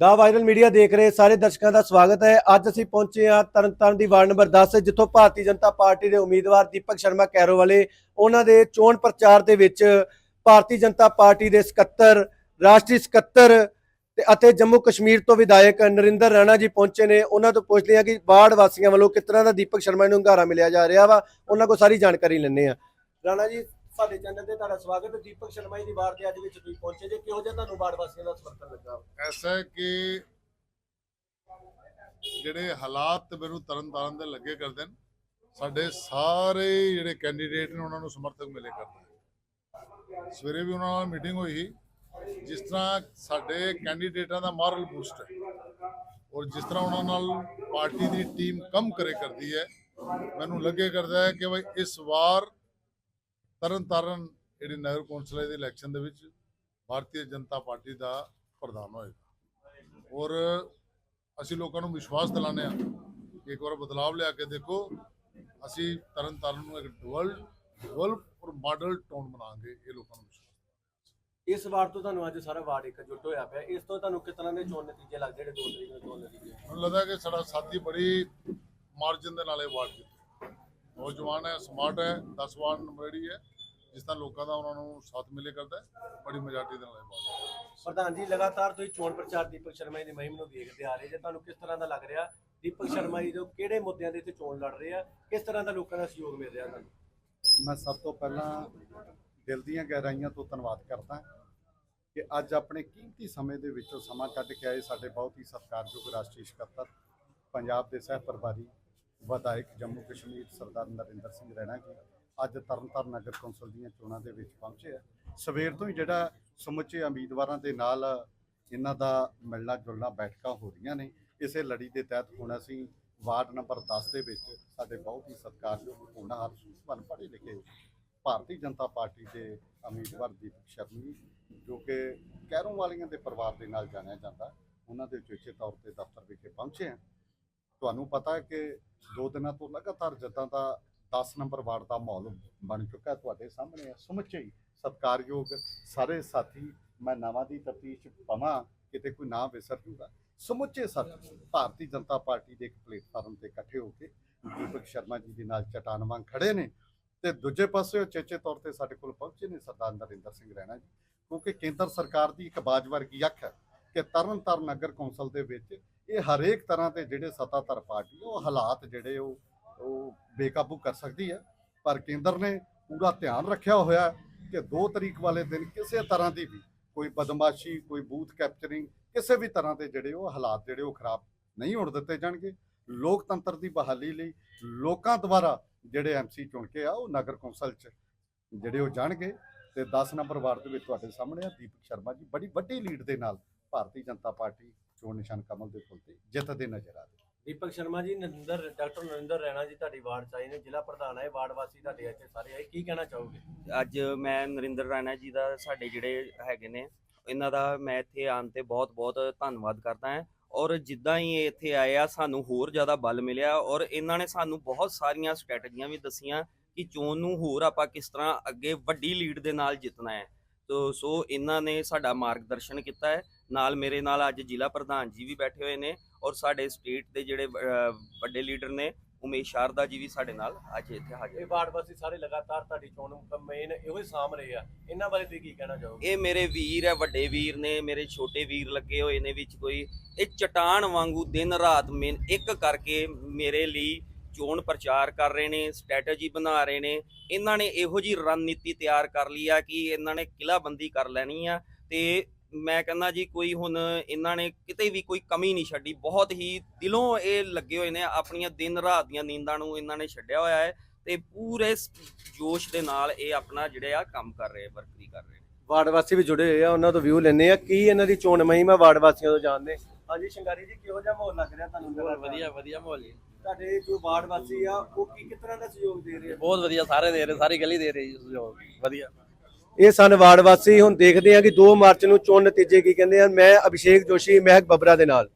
ਦਾ viral media ਦੇਖ ਰਹੇ ਸਾਰੇ ਦਰਸ਼ਕਾਂ ਦਾ ਸਵਾਗਤ ਹੈ। ਅੱਜ ਅਸੀਂ ਪਹੁੰਚੇ ਹਾਂ ਤਰਨਤਾਰਨ ਦੀ ਵਾਰਡ ਨੰਬਰ 10 ਜਿੱਥੋਂ ਭਾਰਤੀ ਜਨਤਾ ਪਾਰਟੀ ਦੇ ਉਮੀਦਵਾਰ ਦੀਪਕ ਸ਼ਰਮਾ ਕੈਰੋ ਵਾਲੇ ਉਹਨਾਂ ਦੇ ਚੋਣ ਪ੍ਰਚਾਰ ਦੇ ਵਿੱਚ ਭਾਰਤੀ ਜਨਤਾ ਪਾਰਟੀ ਦੇ ਸਕੱਤਰ, ਰਾਸ਼ਟਰੀ ਸਕੱਤਰ ਤੇ ਅਤੇ ਜੰਮੂ ਕਸ਼ਮੀਰ ਤੋਂ ਵਿਧਾਇਕ ਨਰਿੰਦਰ ਰਾਣਾ ਜੀ ਪਹੁੰਚੇ ਨੇ। ਉਹਨਾਂ ਤੋਂ ਪੁੱਛਦੇ ਹਾਂ ਕਿ ਵਾਰਡ ਵਾਸੀਆਂ ਵੱਲੋਂ ਕਿਸ ਤਰ੍ਹਾਂ ਦਾ ਦੀਪਕ ਸ਼ਰਮਾ ਨੂੰ ਹੰਗਾਰਾ ਮਿਲਿਆ ਜਾ ਰਿਹਾ ਵਾ। ਉਹਨਾਂ ਕੋਲ ਸਾਰੀ ਜਾਣਕਾਰੀ ਲੈਣੇ ਆ ਰਾਣਾ ਜੀ ਸਾਡੇ ਚੈਨਲ ਤੇ ਤੁਹਾਡਾ ਸਵਾਗਤ ਹੈ ਦੀਪਕ ਸ਼ਰਮਾ ਜੀ ਦੀ ਵਾਰਡ ਦੇ ਅੱਜ ਵਿੱਚ ਤੁਸੀਂ ਪਹੁੰਚੇ ਜੇ ਕਿਹੋ ਜਿਹਾ ਤੁਹਾਨੂੰ ਵਾਰਡ ਵਾਸੀਆਂ ਦਾ ਸਮਰਥਨ ਲੱਗਾ ਐਸਾ ਹੈ ਕਿ ਜਿਹੜੇ ਹਾਲਾਤ ਮੈਨੂੰ ਤਰਨ ਦੇ ਲੱਗੇ ਕਰਦੇ ਨੇ ਸਾਡੇ ਸਾਰੇ ਜਿਹੜੇ ਕੈਂਡੀਡੇਟ ਨੇ ਉਹਨਾਂ ਨੂੰ ਸਮਰਥਕ ਮਿਲੇ ਕਰਦੇ ਨੇ। ਸਵੇਰੇ ਵੀ ਉਹਨਾਂ ਨਾਲ ਮੀਟਿੰਗ ਹੋਈ ਸੀ। ਜਿਸ ਤਰ੍ਹਾਂ ਸਾਡੇ ਕੈਂਡੀਡੇਟਾਂ ਦਾ ਮੋਰਲ ਬੂਸਟ ਹੈ ਔਰ ਜਿਸ ਤਰ੍ਹਾਂ ਉਹਨਾਂ ਨਾਲ ਪਾਰਟੀ ਦੀ ਟੀਮ ਕੰਮ ਕਰੇ ਕਰਦੀ ਹੈ, ਮੈਨੂੰ ਲੱਗੇ ਕਰਦਾ ਹੈ ਕਿ ਬਈ ਇਸ ਵਾਰ ਤਰਨ ਤਾਰਨ ਜਿਹੜੀ ਨਗਰ ਕੌਂਸਲ ਦੇ ਇਲੈਕਸ਼ਨ ਦੇ ਵਿੱਚ ਭਾਰਤੀ ਜਨਤਾ ਪਾਰਟੀ ਦਾ ਪ੍ਰਧਾਨ ਹੋਏਗਾ। ਔਰ ਅਸੀਂ ਲੋਕਾਂ ਨੂੰ ਵਿਸ਼ਵਾਸ ਦਿਲਾਉਂਦੇ ਹਾਂ ਕਿ ਇੱਕ ਵਾਰ ਬਦਲਾਵ ਲਿਆ ਕੇ ਦੇਖੋ ਅਸੀਂ ਤਰਨ ਤਾਰਨ ਨੂੰ ਇੱਕ ਡਵਲ ਡਵਲ ਔਰ ਮਾਡਲ ਟਾਊਨ ਬਣਾਵਾਂਗੇ ਇਹ ਲੋਕਾਂ ਨੂੰ ਵਿਸ਼ਵਾਸ ਇਸ ਵਾਰ ਤੋਂ ਤੁਹਾਨੂੰ ਅੱਜ ਸਾਰਾ ਵਾਰਡ ਇਕਜੁੱਟ ਹੋਇਆ ਪਿਆ। ਇਸ ਤੋਂ ਤੁਹਾਨੂੰ ਕਿਸ ਤਰ੍ਹਾਂ ਦੇ ਚੋਣ ਨਤੀਜੇ ਲੱਗਦੇ ਜਿਹੜੇ ਦੋ ਤਰੀਕ ਨੂੰ ਚੋਣ ਨਤੀਜੇ? ਮੈਨੂੰ ਲੱਗਦਾ ਕਿ ਸਾਡਾ ਸਾਥੀ ਬੜੀ ਮਾਰਜਨ ਦੇ ਨਾਲ ਇਹ ਵਾਰਡ ਜਿੱਤੇ ਨੌਜਵਾਨ ਹੈ ਸਮਾਰਟ ਹੈ 10 ਵਾਰਡ ਨੰਬਰੜੀ ਹੈ ਜਿਸ ਤਰ੍ਹਾਂ ਲੋਕਾਂ ਦਾ ਉਹਨਾਂ ਨੂੰ ਸਾਥ ਮਿਲੇ ਕਰਦਾ ਹੈ ਬੜੀ ਮੈਜੋਰਟੀ ਦੇ ਨਾਲ ਇਹ ਪ੍ਰਧਾਨ ਜੀ ਲਗਾਤਾਰ ਤੁਸੀਂ ਚੋਣ ਪ੍ਰਚਾਰ ਦੀਪਕ ਸ਼ਰਮਾ ਜੀ ਦੀ ਮੁਹਿੰਮ ਨੂੰ ਵੇਖਦੇ ਆ ਰਹੇ ਜੇ ਤੁਹਾਨੂੰ ਕਿਸ ਤਰ੍ਹਾਂ ਦਾ ਲੱਗ ਰਿਹਾ? ਦੀਪਕ ਸ਼ਰਮਾ ਜੀ ਜੋ ਕਿਹੜੇ ਮੁੱਦਿਆਂ ਦੇ ਉੱਤੇ ਚੋਣ ਲੜ ਰਹੇ ਆ? ਕਿਸ ਤਰ੍ਹਾਂ ਦਾ ਲੋਕਾਂ ਦਾ ਸਹਿਯੋਗ ਮਿਲ ਰਿਹਾ ਤੁਹਾਨੂੰ? ਮੈਂ ਸਭ ਤੋਂ ਪਹਿਲਾਂ ਦਿਲ ਦੀਆਂ ਗਹਿਰਾਈਆਂ ਤੋਂ ਧੰਨਵਾਦ ਕਰਦਾ ਕਿ ਅੱਜ ਆਪਣੇ ਕੀਮਤੀ ਸਮੇਂ ਦੇ ਵਿੱਚੋਂ ਸਮਾਂ ਕੱਢ ਕੇ ਆਏ ਸਾਡੇ ਬਹੁਤ ਹੀ ਸਤਿਕਾਰਯੋਗ ਰਾਸ਼ਟਰੀ ਸਕੱਤਰ ਪੰਜਾਬ ਦੇ ਸਹਿ ਪ੍ਰਭਾਰੀ ਵਿਧਾਇਕ ਜੰਮੂ ਕਸ਼ਮੀਰ ਸਰਦਾਰ ਨਰਿੰਦਰ ਸਿੰਘ ਰੈਣਾ ਜੀ ਅੱਜ ਤਰਨਤਾਰਨ ਨਗਰ ਕੌਂਸਲ ਦੀਆਂ ਚੋਣਾਂ ਦੇ ਵਿੱਚ ਪਹੁੰਚੇ ਆ। ਸਵੇਰ ਤੋਂ ਹੀ ਜਿਹੜਾ ਸਮੁੱਚੇ ਉਮੀਦਵਾਰਾਂ ਦੇ ਨਾਲ ਇਹਨਾਂ ਦਾ ਮਿਲਣਾ ਜੁਲਣਾ ਬੈਠਕਾਂ ਹੋ ਰਹੀਆਂ ਨੇ, ਇਸੇ ਲੜੀ ਦੇ ਤਹਿਤ ਹੁਣ ਅਸੀਂ ਵਾਰਡ ਨੰਬਰ 10 ਦੇ ਵਿੱਚ ਸਾਡੇ ਬਹੁਤ ਹੀ ਸਤਿਕਾਰਯੋਗ ਹੋਣਹਾਰ ਸੂਝਵਾਨ ਪੜ੍ਹੇ ਲਿਖੇ ਭਾਰਤੀ ਜਨਤਾ ਪਾਰਟੀ ਦੇ ਉਮੀਦਵਾਰ ਦੀਪਕ ਸ਼ਰਮੀ ਜੋ ਕਿ ਕੈਰੋਂ ਵਾਲੀਆਂ ਦੇ ਪਰਿਵਾਰ ਦੇ ਨਾਲ ਜਾਣਿਆ ਜਾਂਦਾ, ਉਹਨਾਂ ਦੇ ਉਚੇਚੇ ਤੌਰ ਤੇ ਦਫ਼ਤਰ ਵਿਖੇ ਪਹੁੰਚੇ ਆ। ਤੁਹਾਨੂੰ ਪਤਾ ਹੈ ਕਿ ਦੋ ਦਿਨਾਂ ਤੋਂ ਲਗਾਤਾਰ ਜਿੱਦਾਂ ਦਾ 10 ਨੰਬਰ ਵਾਰਡ ਦਾ ਮਾਹੌਲ ਬਣ ਚੁੱਕਾ ਤੁਹਾਡੇ ਸਾਹਮਣੇ ਹੈ। ਸਮੁੱਚੇ ਹੀ ਸਾਰੇ ਸਾਥੀ, ਮੈਂ ਨਾਵਾਂ ਦੀ ਤਫਤੀਸ਼ ਪਵਾਂ, ਕਿਤੇ ਕੋਈ ਨਾਂ ਵਿਸਰ ਜੂਗਾ। ਸਮੁੱਚੇ ਸਾਥੀ, ਭਾਰਤੀ ਜਨਤਾ ਪਾਰਟੀ ਦੇ ਇੱਕ ਪਲੇਟਫਾਰਮ ਤੇ ਇਕੱਠੇ ਹੋ ਕੇ ਦੀਪਕ ਸ਼ਰਮਾ ਜੀ ਦੇ ਨਾਲ ਚਟਾਨ ਵਾਂਗ ਖੜੇ ਨੇ ਤੇ ਦੂਜੇ ਪਾਸੇ ਉਹ ਚੇਚੇ ਤੌਰ ਤੇ ਸਾਡੇ ਕੋਲ ਪਹੁੰਚੇ ਨੇ ਸਰਦਾਰ ਨਰਿੰਦਰ ਸਿੰਘ ਰੈਣਾ ਜੀ, ਕਿਉਂਕਿ ਕੇਂਦਰ ਸਰਕਾਰ ਦੀ ਇੱਕ ਬਾਜ ਵਰਗੀ ਅੱਖ ਹੈ ਕਿ ਤਰਨ ਤਾਰਨ ਨਗਰ ਕੌਂਸਲ ਦੇ ਵਿੱਚ ਇਹ ਹਰੇਕ ਤਰ੍ਹਾਂ ਦੇ ਜਿਹੜੇ ਸੱਤਾਧਰ ਪਾਰਟੀ ਉਹ ਹਾਲਾਤ ਜਿਹੜੇ ਉਹ ਉਹ ਬੇਕਾਬੂ ਕਰ ਸਕਦੀ ਹੈ, ਪਰ ਕੇਂਦਰ ਨੇ ਪੂਰਾ ਧਿਆਨ ਰੱਖਿਆ ਹੋਇਆ ਕਿ 2 ਤਰੀਕ ਵਾਲੇ ਦਿਨ ਕਿਸੇ ਤਰ੍ਹਾਂ ਦੀ ਵੀ ਕੋਈ ਬਦਮਾਸ਼ੀ, ਕੋਈ ਬੂਥ ਕੈਪਚਰਿੰਗ, ਕਿਸੇ ਵੀ ਤਰ੍ਹਾਂ ਦੇ ਜਿਹੜੇ ਉਹ ਹਾਲਾਤ ਜਿਹੜੇ ਉਹ ਖਰਾਬ ਨਹੀਂ ਹੋਣ ਦਿੱਤੇ ਜਾਣਗੇ। ਲੋਕਤੰਤਰ ਦੀ ਬਹਾਲੀ ਲਈ ਲੋਕਾਂ ਦੁਆਰਾ ਜਿਹੜੇ ਐਮਸੀ ਚੁਣ ਕੇ ਆ, ਉਹ ਨਗਰ ਕੌਂਸਲ 'ਚ ਜਿਹੜੇ ਉਹ ਜਾਣਗੇ। ਤੇ 10 ਨੰਬਰ ਵਾਰਡ ਦੇ ਵਿੱਚ ਤੁਹਾਡੇ ਸਾਹਮਣੇ ਆ, ਦੀਪਕ ਸ਼ਰਮਾ ਜੀ, ਬੜੀ ਵੱਡੀ ਲੀਡ ਦੇ ਨਾਲ ਭਾਰਤੀ ਜਨਤਾ ਪਾਰਟੀ ਚੋਣ ਨਿਸ਼ਾਨ ਕਮਲ ਦੇ ਫੁੱਲ ਤੇ ਜਿੱਤਦੇ ਨਜ਼ਰ ਆ ਦੀਪਕ ਸ਼ਰਮਾ ਜੀ, ਨਰਿੰਦਰ, ਡਾਕਟਰ ਨਰਿੰਦਰ ਰੈਣਾ ਜੀ ਤੁਹਾਡੀ ਵਾਰਡ ਚ ਆਏ ਨੇ, ਜ਼ਿਲ੍ਹਾ ਪ੍ਰਧਾਨ ਹੈ ਵਾਰਡ ਵਾਸੀ ਤੁਹਾਡੇ ਇੱਥੇ ਸਾਰੇ ਆਏ, ਕੀ ਕਹਿਣਾ ਚਾਹੋਗੇ? ਅੱਜ ਮੈਂ ਨਰਿੰਦਰ ਰਾਣਾ ਜੀ ਦਾ, ਸਾਡੇ ਜਿਹੜੇ ਹੈਗੇ ਨੇ, ਇਹਨਾਂ ਦਾ ਮੈਂ ਇੱਥੇ ਆਉਣ ਤੇ ਬਹੁਤ-ਬਹੁਤ ਧੰਨਵਾਦ ਕਰਦਾ ਹਾਂ। ਔਰ ਜਿੱਦਾਂ ਹੀ ਇਹ ਇੱਥੇ ਆਏ ਆ, ਸਾਨੂੰ ਹੋਰ ਜ਼ਿਆਦਾ ਬਲ ਮਿਲਿਆ ਔਰ ਇਹਨਾਂ ਨੇ ਸਾਨੂੰ ਬਹੁਤ ਸਾਰੀਆਂ ਸਟ੍ਰੈਟਜੀਆਂ ਵੀ ਦੱਸੀਆਂ ਕਿ ਚੋਣ ਨੂੰ ਹੋਰ ਆਪਾਂ ਕਿਸ ਤਰ੍ਹਾਂ ਅੱਗੇ ਵੱਡੀ ਲੀਡ ਦੇ ਨਾਲ ਜਿੱਤਣਾ ਹੈ। ਤੋ ਸੋ ਇਹਨਾਂ ਨੇ ਸਾਡਾ ਮਾਰਗਦਰਸ਼ਨ ਕੀਤਾ ਹੈ। ਨਾਲ ਮੇਰੇ ਨਾਲ ਅੱਜ ਜ਼ਿਲ੍ਹਾ ਪ੍ਰਧਾਨ ਜੀ ਵੀ ਬੈਠੇ ਹੋਏ ਨੇ ਔਰ ਸਾਡੇ ਸਟੇਟ ਦੇ ਜਿਹੜੇ ਵੱਡੇ ਲੀਡਰ ਨੇ ਉਮੇਸ਼ ਸ਼ਾਰਦਾ ਜੀ ਵੀ ਸਾਡੇ ਨਾਲ ਅੱਜ ਇੱਥੇ ਹਾਜ਼ਰ ਇਹ ਵਾਰਡ ਵਾਸੀ ਸਾਰੇ ਲਗਾਤਾਰ ਤੁਹਾਡੀ ਚੋਣ ਮੇਨ ਇਹੋ ਹੀ ਸਾਂਭ ਰਹੇ ਆ। ਇਹਨਾਂ ਬਾਰੇ ਤੁਸੀਂ ਕੀ ਕਹਿਣਾ ਚਾਹੋਗੇ? ਇਹ ਮੇਰੇ ਵੀਰ ਹੈ ਵੱਡੇ ਵੀਰ ਨੇ ਮੇਰੇ ਛੋਟੇ ਵੀਰ ਲੱਗੇ ਹੋਏ ਨੇ ਵਿੱਚ ਕੋਈ। ਇਹ ਚਟਾਨ ਵਾਂਗੂ ਦਿਨ ਰਾਤ ਮਿਹਨ ਇੱਕ ਕਰਕੇ ਮੇਰੇ ਲਈ ਚੋਣ ਪ੍ਰਚਾਰ ਕਰ ਰਹੇ ਨੇ, ਸਟ੍ਰੈਟਜੀ ਬਣਾ ਰਹੇ ਨੇ, ਇਹਨਾਂ ਨੇ ਇਹੋ ਜੀ ਰਣਨੀਤੀ ਤਿਆਰ ਕਰ ਲਈ ਆ ਕਿ ਇਹਨਾਂ ਨੇ ਕਿਲਾਬੰਦੀ ਕਰ ਲੈਣੀ ਆ ਤੇ ਮੈਂ ਕਹਿੰਦਾ ਜੀ ਕੋਈ ਹੁਣ ਇਹਨਾਂ ਨੇ ਕਿਤੇ ਵੀ ਕੋਈ ਕਮੀ ਨਹੀਂ ਛੱਡੀ, ਬਹੁਤ ਹੀ ਦਿਲੋਂ ਇਹ ਲੱਗੇ ਹੋਏ ਨੇ, ਆਪਣੀਆਂ ਦਿਨ ਰਾਤ ਦੀਆਂ ਨੀਂਦਾਂ ਨੂੰ ਇਹਨਾਂ ਨੇ ਛੱਡਿਆ ਹੋਇਆ ਹੈ ਤੇ ਪੂਰੇ ਜੋਸ਼ ਦੇ ਨਾਲ ਇਹ ਆਪਣਾ ਜਿਹੜੇ ਆ ਕੰਮ ਕਰ ਰਹੇ ਵਰਕਰੀ ਕਰ ਰਹੇ ਨੇ। ਵਾਰਡ ਵਾਸੀ ਵੀ ਜੁੜੇ ਹੋਏ ਆ, ਉਹਨਾਂ ਤੋਂ ਵਿਊ ਲੈਣੇ ਆ, ਕੀ ਇਹਨਾਂ ਦੀ ਚੋਣ ਮਹਿੰਮ ਆ ਵਾਰਡ ਵਾਸੀਆਂ ਤੋਂ ਜਾਣਦੇ? ਹਾਂਜੀ ਸ਼ਿੰਗਾਰੀ ਜੀ ਕਿਹੋ ਜਿਹਾ ਮਾਹੌਲ ਲੱਗ ਰਿਹਾ ਤੁਹਾਨੂੰ? ਬਹੁਤ ਵਧੀਆ ਵਧੀਆ ਮਾਹੌਲ ਜੀ। ਤੁਹਾਡੇ ਜੋ ਵਾਰਡ ਵਾਸੀ ਆ ਉਹ ਕੀ ਕਿਸ ਤਰ੍ਹਾਂ ਦਾ ਸਹਿਯੋਗ ਦੇ ਰਹੇ ਆ? ਬਹੁਤ ਵਧੀਆ ਸਾਰੇ ਦੇ ਰਹੇ ਸਾਰੀ ਗਲੀ ਦੇ ਰਹੀ ਜੀ ਸਹਿਯੋਗ ਵਧੀਆ। ਇਹ ਸਨ ਵਾਰਡ ਵਾਸੀ ਹੁਣ ਦੇਖਦੇ ਆ ਕਿ 2 ਮਾਰਚ ਨੂੰ ਚੋਣ ਨਤੀਜੇ ਕੀ ਕਹਿੰਦੇ ਆ ਮੈਂ ਅਭਿਸ਼ੇਕ ਜੋਸ਼ੀ ਮਹਿਕ ਬਬਰਾ ਦੇ ਨਾਲ।